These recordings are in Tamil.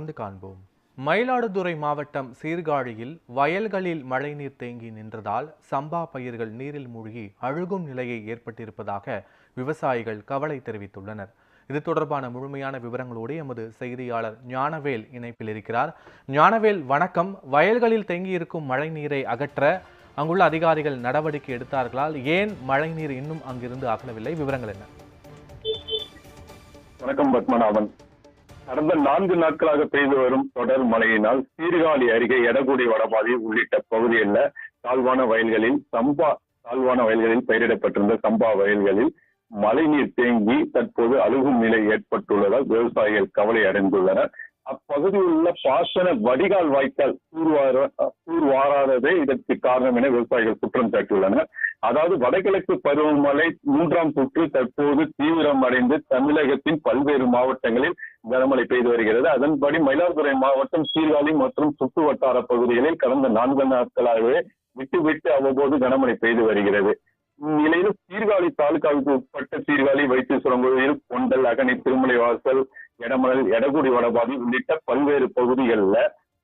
வந்து காண்போம். மயிலாடுதுறை மாவட்டம் சீர்காழியில் வயல்களில் மழைநீர் தேங்கி நின்றதால் சம்பா பயிர்கள் நீரில் மூழ்கி அழுகும் நிலையை ஏற்பட்டிருப்பதாக விவசாயிகள் கவலை தெரிவித்துள்ளனர். இது தொடர்பான முழுமையான விவரங்களோடு எமது செய்தியாளர் ஞானவேல் இணைப்பில் இருக்கிறார். ஞானவேல் வணக்கம். வயல்களில் தேங்கியிருக்கும் மழை நீரை அகற்ற அங்குள்ள அதிகாரிகள் நடவடிக்கை எடுத்தார்களால் ஏன் மழைநீர் இன்னும் அங்கிருந்து அகலவில்லை? விவரங்கள் என்ன? வணக்கம் பத்மநாபன். கடந்த நான்கு நாட்களாக பெய்து வரும் தொடர் மழையினால் சீர்காழி அருகே எடகுடி வடபாதி உள்ளிட்ட பகுதிகளில் தாழ்வான வயல்களில் சம்பா தாழ்வான வயல்களில் பயிரிடப்பட்டிருந்த சம்பா வயல்களில் மழைநீர் தேங்கி தற்போது அழுகும் நிலை ஏற்பட்டுள்ளதால் விவசாயிகள் கவலை அடைந்துள்ளனர். அப்பகுதியில் உள்ள பாசன வடிகால் வாய்க்கால் தூர்வார தூர்வாராததே இதற்கு காரணம் என விவசாயிகள் குற்றம் சாட்டியுள்ளனர். அதாவது வடகிழக்கு பருவமழை மூன்றாம் சுற்று தற்போது தீவிரம் அடைந்து தமிழகத்தின் பல்வேறு மாவட்டங்களில் கனமழை பெய்து வருகிறது. அதன்படி மயிலாடுதுறை மாவட்டம் சீர்காழி மற்றும் சுற்று வட்டார பகுதிகளில் கடந்த நான்கு நாட்களாகவே விட்டு விட்டு அவ்வப்போது கனமழை பெய்து வருகிறது. இந்நிலையில் சீர்காழி தாலுகாவுக்கு உட்பட்ட சீர்காழி வைத்தீஸ்வரம் கோயில் கொண்டல் அகனி திருமலை வாசல் எடமணல் எடகுடி வடபாதி உள்ளிட்ட பல்வேறு பகுதிகளில்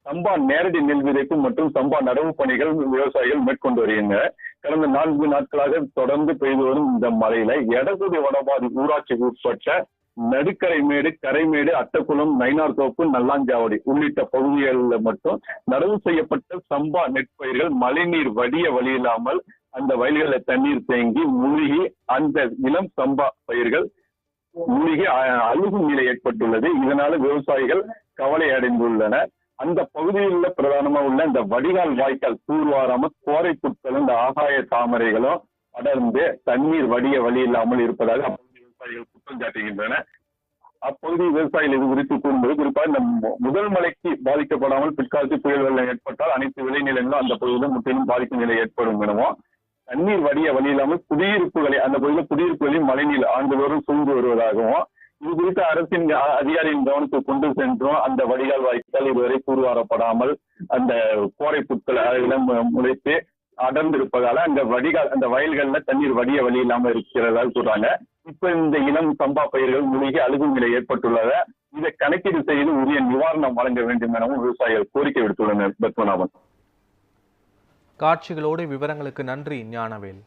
சம்பா நேரடி நெல் விதைப்பு மற்றும் சம்பா நடவு பணிகள் விவசாயிகள் மேற்கொண்டு வருகின்றனர். கடந்த நான்கு நாட்களாக தொடர்ந்து பெய்து வரும் இந்த மழையில எடகுடி வடபாதி ஊராட்சிக்கு உட்பட்ட நடுக்கரை மேடு கரைமேடு அட்டக்குளம் நைனார்தோப்பு நல்லாஞ்சாவடி உள்ளிட்ட பகுதிகளில் மட்டும் நடவு செய்யப்பட்ட சம்பா நெற்பயிர்கள் மழைநீர் வடிய வழி இல்லாமல் அந்த வயல்களில் தண்ணீர் தேங்கி மூழ்கி அந்த இளம் சம்பா பயிர்கள் மூழ்கி அழுகும் நிலை ஏற்பட்டுள்ளது. இதனால விவசாயிகள் கவலை அடைந்துள்ளனர். அந்த பகுதியில் பிரதானமாக பிரதானமா உள்ள இந்த வடிகால் வாய்க்கால் தூர்வாராம கோரை புட்களும் இந்த ஆகாய தாமரைகளும் அடர்ந்து தண்ணீர் வடிய வழி இல்லாமல் இருப்பதாக அப்பகுதி விவசாயிகள் குற்றம் சாட்டுகின்றன. அப்பகுதி விவசாயிகள் இது குறித்து கூறும்போது குறிப்பாக இந்த முதல் மலைக்கு பாதிக்கப்படாமல் பிற்காலத்தில் புயல் வெள்ளம் ஏற்பட்டால் அனைத்து விளைநிலங்களும் அந்த பகுதியில் முற்றிலும் பாதிக்கும் நிலை ஏற்படும் எனவும் தண்ணீர் வடிய வழி இல்லாமல் குடியிருப்புகளை அந்த பகுதியில் குடியிருப்புகளில் மழைநீர் ஆண்டுதோறும் சூழ்ந்து வருவதாகவும் இது குறித்து அரசின் அதிகாரியின் கவனத்துக்கு கொண்டு சென்றும் அந்த வடிகால் வாய்க்கால் இதுவரை தூர்வாரப்படாமல் அந்த கோரை புட்கள் முளைத்து அடர்ந்திருப்பதால அந்த வடிகால் அந்த வயல்கள்ல தண்ணீர் வடிய வழி இல்லாம இருக்கிறதா சொல்றாங்க. இப்ப இந்த இளம் சம்பா பயிர்கள் மூழ்கி அழுகும் நிலை ஏற்பட்டுள்ளத இதை கணக்கீடு செய்து உரிய நிவாரணம் வழங்க வேண்டும் எனவும் விவசாயிகள் கோரிக்கை விடுத்துள்ளனர். பத்மநாபன். காட்சிகளோடு விவரங்களுக்கு நன்றி ஞானவேல்.